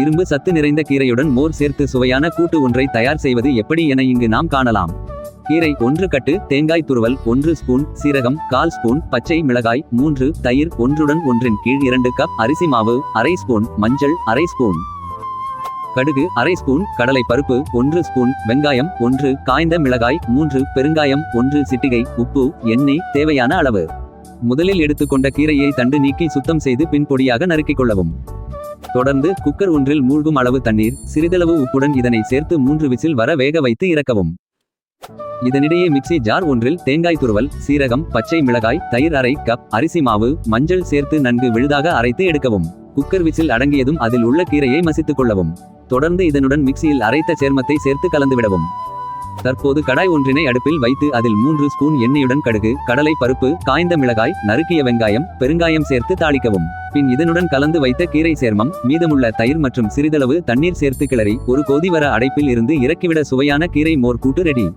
இரும்பு சத்து நிறைந்த கீரையுடன் மோர் சேர்த்து சுவையான கூட்டு ஒன்றை தயார் செய்வது எப்படி என இங்கு நாம் காணலாம். கீரை ஒன்று கட்டு தேங்காய் துருவல் ஒன்று ஸ்பூன் சீரகம் கால் ஸ்பூன் பச்சை மிளகாய் மூன்று தயிர் ஒன்றுடன் ஒன்றின் கீழ் இரண்டு கப் அரிசி மாவு அரை ஸ்பூன் மஞ்சள் அரை ஸ்பூன். கடுகு அரை ஸ்பூன் கடலை பருப்பு ஒன்று ஸ்பூன் வெங்காயம் ஒன்று காய்ந்த மிளகாய் மூன்று பெருங்காயம் ஒன்று சிட்டிகை உப்பு எண்ணெய் தேவையான அளவு. முதலில் எடுத்துக்கொண்ட கீரையை தண்டு நீக்கி சுத்தம் செய்து பின் பொடியாக நறுக்கிக் கொள்ளவும். தொடர்ந்து குக்கர் ஒன்றில் மூழ்கும் அளவு தண்ணீர் சிறிதளவு உப்புடன் இதனை சேர்த்து மூன்று விசில் வர வேக வைத்து இறக்கவும். இதனிடையே மிக்ஸி ஜார் ஒன்றில் தேங்காய் துருவல் சீரகம் பச்சை மிளகாய் தயிர் அரை கப் அரிசி மாவு மஞ்சள் சேர்த்து நன்கு விழுதாக அரைத்து எடுக்கவும். குக்கர் விசில் அடங்கியதும் அதில் உள்ள கீரையை மசித்துக் கொள்ளவும். தொடர்ந்து இதனுடன் மிக்சியில் அரைத்த சேர்மத்தை சேர்த்து கலந்துவிடவும். தற்போது கடாய் ஒன்றினை அடுப்பில் வைத்து அதில் மூன்று ஸ்பூன் எண்ணெயுடன் கடுகு கடலை பருப்பு காய்ந்த மிளகாய் நறுக்கிய வெங்காயம் பெருங்காயம் சேர்த்து தாளிக்கவும். பின் இதனுடன் கலந்து வைத்த கீரை சேர்மம் மீதமுள்ள தயிர் மற்றும் சிறிதளவு தண்ணீர் சேர்த்து கிளறி ஒரு கொதி வர அடைப்பில் இருந்து இறக்கிவிட சுவையான கீரை மோர் கூட்டு ரெடி.